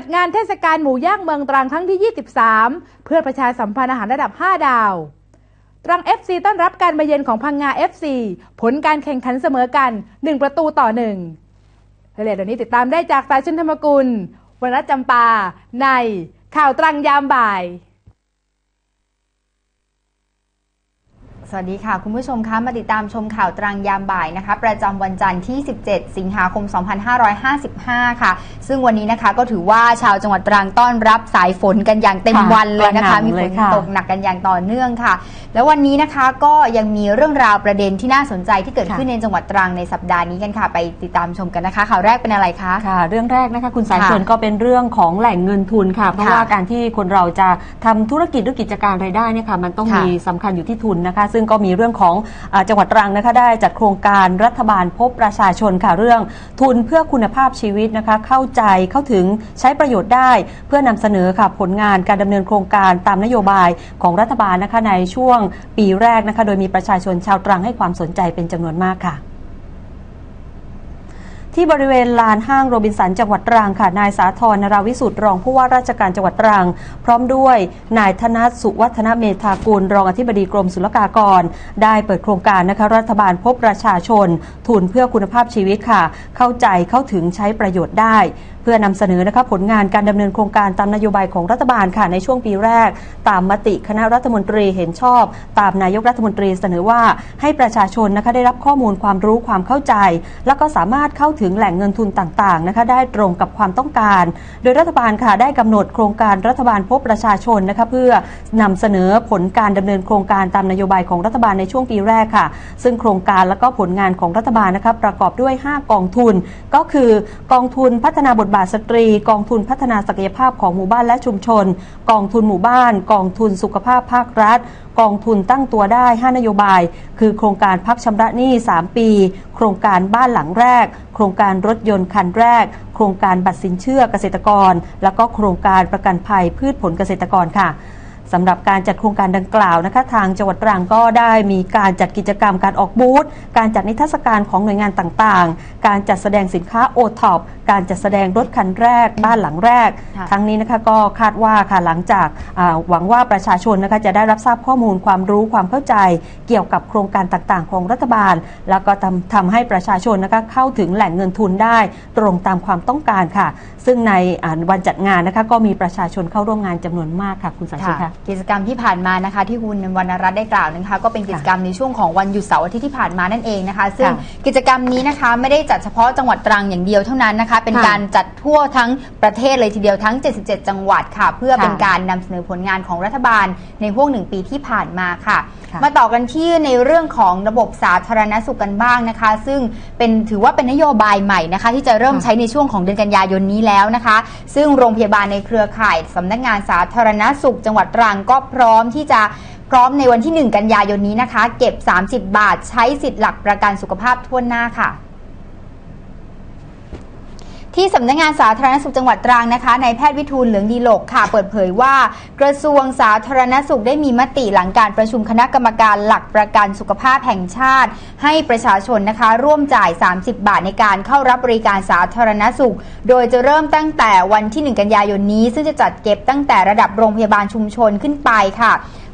จัดงานเทศกาลหมูย่างเมืองตรังครั้งที่ 23 เพื่อประชาสัมพันธ์อาหารระดับ 5 ดาว ตรัง FC ต้อนรับการมาเยือนของพังงา FC ผลการแข่งขันเสมอกัน 1 ประตูต่อ 1รายละเอียดเดี๋ยวนี้ติดตามได้จากสายชุนธรรมกุลวรรณรัตน์จำปา ในข่าวตรังยามบ่าย สวัสดีค่ะ คุณผู้ชมคะมาติดตามชมข่าวตรังยามบ่ายนะคะ ประจำวันจันทร์ที่ 17 สิงหาคม 2555 ค่ะ ซึ่งวันนี้นะคะก็ถือว่าชาวจังหวัดตรังต้อนรับสายฝนกันอย่างเต็มค่ะวันเลยนะคะกระหน่ำมีฝเลยนค่ะตกหนักกันอย่างต่อเนื่องค่ะ แล้ววันนี้นะคะก็ยังมีเรื่องราวประเด็นที่น่าสนใจที่เกิดขึ้นในจังหวัดตรังในสัปดาห์นี้กันค่ะ ไปติดตามชมกันนะคะ ข่าวแรกเป็นอะไรคะค่ะ เรื่องแรกนะคะคุณสายค่ะชนก็เป็นเรื่องของแหล่งเงินทุนค่ะ เพราะค่ะว่าการที่คนเราจะทำธุรกิจหรือกิจการรายได้เนี่ยค่ะมันต้องค่ะมีสำคัญอยู่ที่ทุนนะคะซึ่งึ่งก็มีเรื่องของอจังหวัดตรังนะคะได้จัดโครงการรัฐบาลพบประชาชนค่ะเรื่องทุนเพื่อคุณภาพชีวิตนะคะเข้าใจเข้าถึงใช้ประโยชน์ได้เพื่อนำเสนอค่ะผลงานการดำเนินโครงการตามนโยบายของรัฐบาลนะคะในช่วงปีแรกนะคะโดยมีประชาชนชาวตรังให้ความสนใจเป็นจำนวนมากค่ะ ที่บริเวณลานห้างโรบินสันจังหวัดตรังค่ะ นายสาธรนราวิสุทธิ์รองผู้ว่าราชการจังหวัดตรัง พร้อมด้วยนายธนัทสุวัฒนเมธากุลรองอธิบดีกรมศุลกากร ได้เปิดโครงการนะคะรัฐบาลพบประชาชน ทุนเพื่อคุณภาพชีวิตค่ะ เข้าใจเข้าถึงใช้ประโยชน์ได้ เพื่อนำเสนอนะคะผลงานการดำเนินโครงการตามนโยบายของรัฐบาลค่ะในช่วงปีแรก ตามมติคณะรัฐมนตรีเห็นชอบ ตามนายกรัฐมนตรีเสนอว่าให้ประชาชนนะคะได้รับข้อมูลความรู้ความเข้าใจ แล้วก็สามารถเข้าถึงแหล่งเงินทุนต่างๆนะคะได้ตรงกับความต้องการ โดยรัฐบาลค่ะได้กำหนดโครงการรัฐบาลพบประชาชนนะคะเพื่อนำเสนอผลการดำเนินโครงการตามนโยบายของรัฐบาลในช่วงปีแรกค่ะ ซึ่งโครงการและก็ผลงานของรัฐบาลนะคะประกอบด้วย 5 กองทุน ก็คือกองทุนพัฒนาบทบาทสตรี กองทุนพัฒนาศักยภาพของหมู่บ้านและชุมชน กองทุนหมู่บ้าน กองทุนสุขภาพภาครัฐกองทุนตั้งตัวได้ 5 นโยบาย คือโครงการพักชำระหนี้ 3 ปี โครงการบ้านหลังแรก โครงงการรถยนต์คันแรก โครงการบัตรสินเชื่อเกษตรกร แล้วก็โครงการประกันภัยพืชผลเกษตรกรค่ะ สำหรับการจัดโครงการดังกล่าวนะคะ ทางจังหวัดตรังก็ได้มีการจัดกิจกรรมการออกบูธ การจัดนิทรรศการของหน่วยงานต่างๆ การจัดแสดงสินค้าโอท็อปการจัดแสดงรถคันแรก บ้านหลังแรกค่ะทั้งนี้นะคะก็คาดว่าค่ะหลังจากอ่าหวังว่าประชาชนนะคะจะได้รับทราบข้อมูลความรู้ความเข้าใจ เกี่ยวกับโครงการต่างๆ ของรัฐบาล แล้วก็ทำทำให้ประชาชนนะคะเข้าถึงแหล่งเงินทุนได้ตรงตามความต้องการค่ะ ซึ่งในอ่าวันจัดงานนะคะก็มีประชาชนเข้าร่วมงานจำนวนมากค่ะคุณสายชิดค่ะกิจกรรมที่ผ่านมานะคะที่คุณวรรณรัตน์ได้กล่าวนะคะก็เป็นกิจกรรมในช่วงของวันหยุดเสาร์อาทิตย์ที่ผ่านมานั่นเองนะคะ ซึ่งค่ะกิจกรรมนี้นะคะไม่ได้จัดเฉพาะจังหวัดตรังอย่างเดียวเท่านั้นนะคะ เป็นค่ะการจัดทั่วทั้งประเทศเลยทีเดียวทั้ง 77 จังหวัดค่ะ เพื่อค่ะเป็นการนำเสนอผลงานของรัฐบาลในห่วงหนึ่งปีที่ผ่านมาค่ะค่ะ มาต่อกันที่ในเรื่องของระบบสาธารณสุขกันบ้างนะคะ ซึ่งเป็นถือว่าเป็นนโยบายใหม่นะคะ ที่จะเริ่มค่ะใช้ในช่วงของเดือนกันยายนนี้แล้วนะคะ ซึ่งโรงพยาบาลในเครือข่ายสำนักงานสาธารณสุขจังหวัดตรังก็พร้อมที่จะพร้อมในวันที่ 1 กันยายนนี้นะคะ เก็บ 30 บาท ใช้สิทธิ์หลักประกันสุขภาพทั่วหน้าค่ะ ที่สำนักงานสาธารณสุขจังหวัดตรังนะคะนายแพทย์วิทูลเหลืองดีโลกค่ะ เปิดเผยว่า กระทรวงสาธารณสุขได้มีมติหลังการประชุมคณะกรรมการหลักประกันสุขภาพแห่งชาติ ให้ประชาชนนะคะ ร่วมจ่าย 30 บาทในการเข้ารับบริการสาธารณสุข โดยจะเริ่มตั้งแต่วันที่ 1 กันยายนนี้ ซึ่งจะจัดเก็บตั้งแต่ระดับโรงพยาบาลชุมชนขึ้นไปค่ะ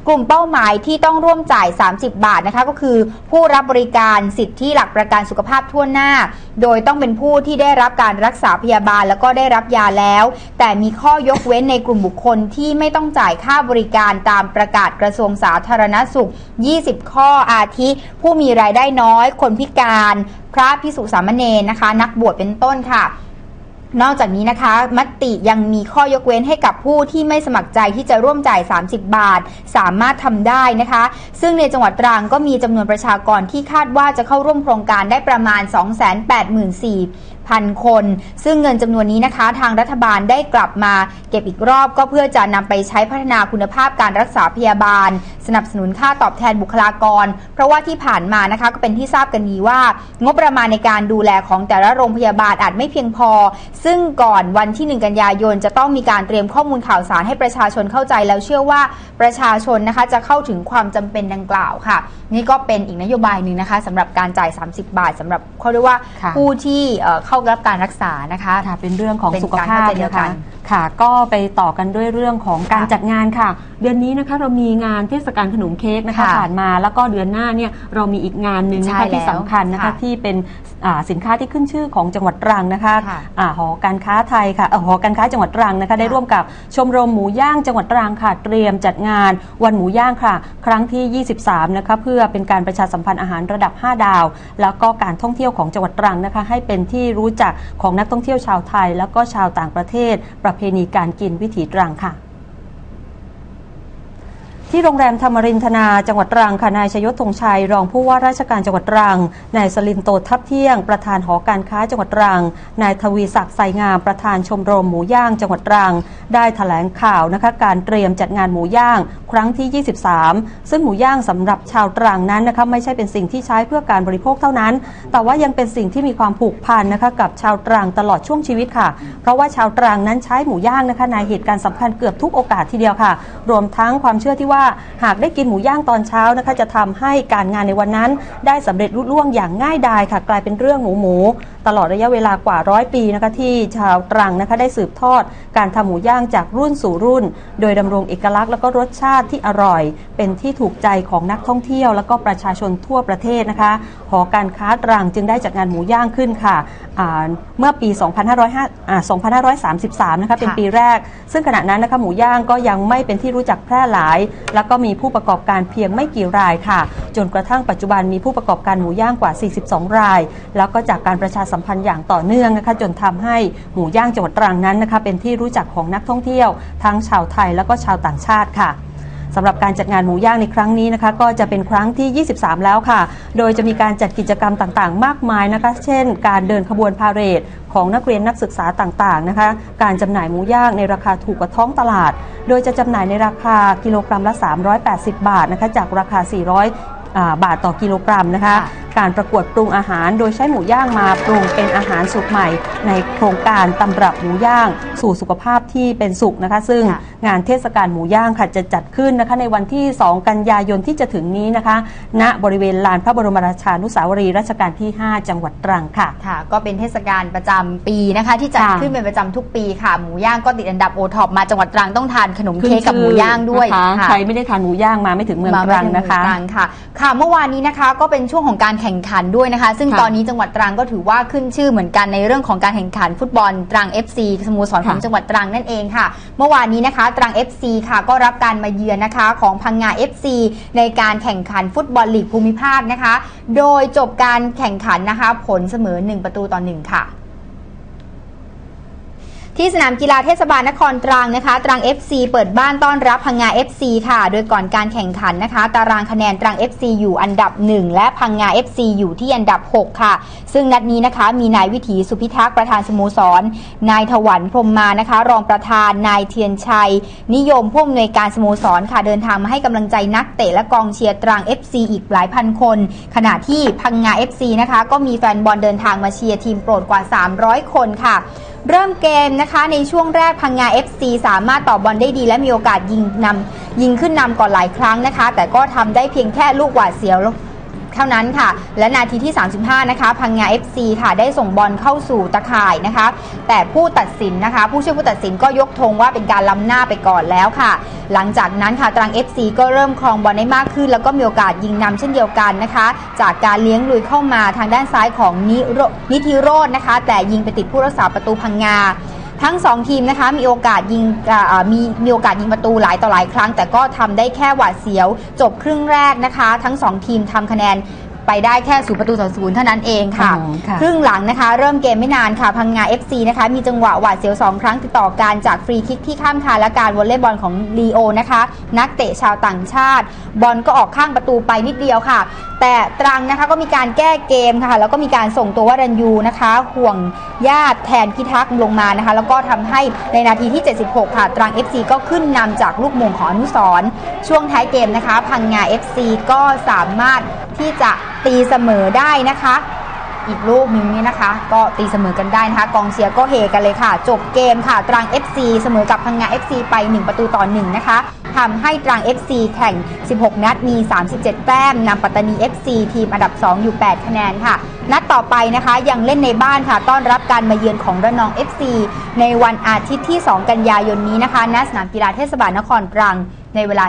กลุ่มเป้าหมายที่ต้องร่วมจ่าย 30 บาทนะคะก็คือ ผู้รับบริการสิทธิหลักประกันสุขภาพทั่วหน้า โดยต้องเป็นผู้ที่ได้รับการรักษาพยาบาลแล้วก็ได้รับยาแล้ว แต่มีข้อยกเว้นในกลุ่มบุคคลที่ไม่ต้องจ่ายค่าบริการตามประกาศกระทรวงสาธารณสุข 20 ข้ออาทิ ผู้มีรายได้น้อย คนพิการ พระพิสุสามเณรนะคะ นักบวชเป็นต้นค่ะ นอกจากนี้นะคะ มติยังมีข้อยกเว้นให้กับผู้ที่ไม่สมัครใจที่จะร่วมจ่าย 30 บาท สามารถทำได้นะคะ ซึ่งในจังหวัดตรังก็มีจำนวนประชากรที่คาดว่าจะเข้าร่วมโครงการได้ประมาณ 2 8 4 0 0 นคน ซึ่งเงินจำนวนนี้นะคะ ทางรัฐบาลได้กลับมาเก็บอีกรอบก็เพื่อจะนำไปใช้พัฒนาคุณภาพการรักษาพยาบาล สนับสนุนค่าตอบแทนบุคลากร เพราะว่าที่ผ่านมานะคะก็เป็นที่ทราบกันดีว่า งบประมาณในการดูแลของแต่ละโรงพยาบาลอาจไม่เพียงพอ ซึ่งก่อนวันที่ 1 กันยายนจะต้องมีการเตรียมข้อมูลข่าวสารให้ประชาชนเข้าใจแล้วเชื่อว่าประชาชนนะคะจะเข้าถึงความจำเป็นดังกล่าวค่ะ นี่ก็เป็นอีกนโยบายหนึ่งนะคะสำหรับการจ่าย 30 บาทสำหรับเขาเรียกว่าผู้ที่เข้าเข้ารับการรักษานะคะ ค่ะเป็นเรื่องของเป็นสุขภาพการเข้าใจเดียวนะกัคะน ค่ะ ก็ไปต่อกันด้วยเรื่องของการค่ะจัดงานค่ะ เดือนนี้นะคะเรามีงานเทศกาลขนมเค้กนะคะค่ะผ่านมา แล้วก็เดือนหน้าเนี่ยเรามีอีกงานหนึ่งนะใช่คะที่แล้วสำคัญนะคะค่ะที่เป็นอ่าสินค้าที่ขึ้นชื่อของจังหวัดตรังนะคะค่ะอ่าหอการค้าไทยค่ะเอ่อหอการค้าจังหวัดตรังนะคะ ได้ร่วมกับชมรมหมูย่างจังหวัดตรังค่ะ เตรียมจัดงานวันหมูย่างค่ะ ครั้งที่ 23 นะคะ เพื่อเป็นการประชาสัมพันธ์อาหารระดับ 5 ดาว แล้วก็การท่องเที่ยวของจังหวัดตรังนะคะ ให้เป็นที่รู้จักของนักท่องเที่ยวชาวไทย แล้วก็ชาวต่างประเทศประเพณีการกินวิถีตรังค่ะ ที่โรงแรมธรรมรินทนาจังหวัดตรังค่ะนายชยศธงชัย รองผู้ว่าราชการจังหวัดตรังนายสลินโตทับเที่ยง ประธานหอการค้าจังหวัดตรังนายทวีศักดิ์ไสงามประธานชมรมหมูย่างจังหวัดตรัง ได้ถแถลงข่าวนะคะการเตรียมจัดงานหมูย่าง ครั้งที่ 23 ซึ่งหมูย่างสำหรับชาวตรังนั้นนะคะไม่ใช่เป็นสิ่งที่ใช้เพื่อการบริโภคเท่านั้น แต่ว่ายังเป็นสิ่งที่มีความผูกพันนะคะกับชาวตรังตลอดช่วงชีวิตค่ะ เพราะว่าชาวตรังนั้นใช้หมูย่างนะคะในเหตุการณ์สำคัญเกือบทุกโอกาสทีเดียวค่ะ รวมทั้งความเชื่อที่ว่าหากได้กินหมูย่างตอนเช้านะคะ จะทำให้การงานในวันนั้น ได้สำเร็จรุ่ล่วงอย่างง่ายดายค่ะ กลายเป็นเรื่องหมูหมู ตลอดระยะเวลากว่าร้อยปีนะคะที่ชาวตรังนะคะได้สืบทอด การทำหมูย่างจากรุ่นสู่รุ่น โดยดำรงเอกลักษณ์แล้วก็รสชาติที่อร่อย เป็นที่ถูกใจของนักท่องเที่ยว แล้วก็ประชาชนทั่วประเทศนะคะหอการค้าตรังจึงได้จัดงานหมูย่างขึ้นค่ะเมื่อปี 2505 2533 นะคะเป็นปีแรก ซึ่งขณะนั้นนะคะหมูย่างก็ยังไม่เป็นที่รู้จักแพร่หลายแล้วก็มีผู้ประกอบการเพียงไม่กี่รายค่ะ จนกระทั่งปัจจุบันมีผู้ประกอบการหมูย่างกว่า 42 ราย แล้วก็จากการประชาสัมพันธ์อย่างต่อเนื่องนะคะจนทำให้หมูย่างจังหวัดตรังนั้นนะคะเป็นที่รู้จักของนักท่องเที่ยว ทั้งชาวไทยแล้วก็ชาวต่างชาติค่ะ สำหรับการจัดงานหมูย่างในครั้งนี้นะคะก็จะเป็นครั้งที่ 23 แล้วค่ะ โดยจะมีการจัดกิจกรรมต่างๆ มากมายนะคะ เช่น การเดินขบวนพาเหรดของนักเรียนนักศึกษาต่างๆนะคะ การจำหน่ายหมูย่างในราคาถูกกว่าท้องตลาด โดยจะจำหน่ายในราคากิโลกรัมละ 380 บาทนะคะจากราคา400 บาทต่อกิโลกรัมนะคะค่ะการประกวดปรุงอาหารโดยใช้หมูย่างมาปรุงเป็นอาหารสุกใหม่ ในโครงการตำรับหมูย่าง สู่สุขภาพที่เป็นสุขนะคะ ซึ่งค่ะงานเทศกาลหมูย่างค่ะจะจัดขึ้นนะคะในวันที่ 2 กันยายนที่จะถึงนี้นะคะ ณบริเวณลานพระบรมราชานุสาวรีย์รัชกาลที่ 5 จังหวัดตรังค่ะค่ะ ก็เป็นเทศกาลประจำปีนะคะ ที่จัดค่ะขึ้นเป็นประจำทุกปีค่ะหมูย่างก็ติดอันดับโอท็อปมาจังหวัดตรังต้องทานขนมเค้กกับหมูย่างด้วยนะคะค่ะใครไม่ได้ทานหมูย่างมาไม่ถึงเมืองมาตไม่รังถึนะคะตรังค่ะค่ะ เมื่อวานนี้นะคะก็เป็นช่วงของการแข่งขันด้วยนะคะ ซึ่งค่ะตอนนี้จังหวัดตรังก็ถือว่าขึ้นชื่อเหมือนกันในเรื่องของการแข่งขันฟุตบอลตรัง FC สโมสรของค่ะจังหวัดตรังนั่นเองค่ะ เมื่อวานนี้นะคะ ตรัง FC ค่ะก็รับการมาเยือนนะคะของพังงา FC ในการแข่งขันฟุตบอลลีกภูมิภาคนะคะ โดยจบการแข่งขันนะคะ ผลเสมอ 1 ประตูต่อ1ค่ะ ที่สนามกีฬาเทศบาลนครตรังนะคะ ตรัง FC เปิดบ้านต้อนรับพังงา FC ค่ะ โดยก่อนการแข่งขันนะคะ ตารางคะแนนตรัง FC อยู่อันดับ 1 และพังงา FC อยู่ที่อันดับ 6 ค่ะ ซึ่งนัดนี้นะคะมีนายวิถีสุพิทักษ์ประธานสโมสร นายถวันพรมมานะคะ รองประธานนายเทียนชัย นิยมผู้อำนวยการสโมสรค่ะเดินทางมาให้กำลังใจนักเตะและกองเชียร์ตรัง FC อีกหลายพันคน ขณะที่พังงา FC นะคะก็มีแฟนบอลเดินทางมาเชียร์ทีมโปรดกว่า 300 คนค่ะ เริ่มเกมนะคะในช่วงแรกพังงา FC สามารถต่อบอลได้ดี และมีโอกาสยิงนำยิงขึ้นนำก่อนหลายครั้งนะคะ แต่ก็ทำได้เพียงแค่ลูกหวาดเสียวเท่านั้นค่ะ และนาทีที่ 35 นะคะ พังงา FC ค่ะ ได้ส่งบอลเข้าสู่ตะข่ายนะคะ แต่ผู้ตัดสินนะคะ ผู้ช่วยผู้ตัดสินก็ยกธงว่าเป็นการล้ำหน้าไปก่อนแล้วค่ะ หลังจากนั้นค่ะ ตรัง FC ก็เริ่มครองบอลได้มากขึ้น แล้วก็มีโอกาสยิงนำเช่นเดียวกันนะคะ จากการเลี้ยงลุยเข้ามาทางด้านซ้ายของนิโรนิธิโรจน์นะคะ แต่ยิงไปติดผู้รักษาประตูพังงา ทั้ง 2 ทีมนะคะมีโอกาสยิงมีมีโอกาสยิงประตูหลายต่อหลายครั้ง แต่ก็ทำได้แค่หวาดเสียว จบครึ่งแรกนะคะ ทั้ง 2 ทีมทำคะแนน ไปได้แค่ศูนย์ประตูต่อศูนย์เท่านั้นเองค่ะอืมค่ะครึ่งหลังนะคะ เริ่มเกมไม่นานค่ะ พังงา FC นะคะ มีจังหวะหวาดเสียว 2 ครั้งติดต่อกันจากฟรีคิกที่ข้ามคานและการวอลเลย์บอลของลีโอนะคะ นักเตะชาวต่างชาติ บอลก็ออกข้างประตูไปนิดเดียวค่ะ แต่ตรังนะคะก็มีการแก้เกมค่ะ แล้วก็มีการส่งตัววรัญยูนะคะ ห่วงญาติแทนพิทักษ์ลงมานะคะ แล้วก็ทำให้ในนาทีที่ 76 ค่ะ ตรัง FC ก็ขึ้นนำจากลูกมงของอนุสรณ์ช่วงท้ายเกมนะคะ พังงา FC ก็สามารถ ที่จะตีเสมอได้นะคะ อีกลูกนึงนี่นะคะ ก็ตีเสมอกันได้นะคะ กองเชียร์ก็เฮกันเลยค่ะ จบเกมค่ะ ตรัง FC เสมอกับพังงา FC ไป 1 ประตูต่อ 1 นะคะทำให้ตรัง FC แข่ง 16 นัดมี 37 แต้มนำปัตตานี FC ทีมอันดับ 2 อยู่ 8 คะแนนค่ะ นัดต่อไปนะคะยังเล่นในบ้านค่ะ ต้อนรับการมาเยือนของระนอง FC ในวันอาทิตย์ที่ 2 กันยายนนี้นะคะณสนามกีฬาเทศบาลนครตรังในเวลา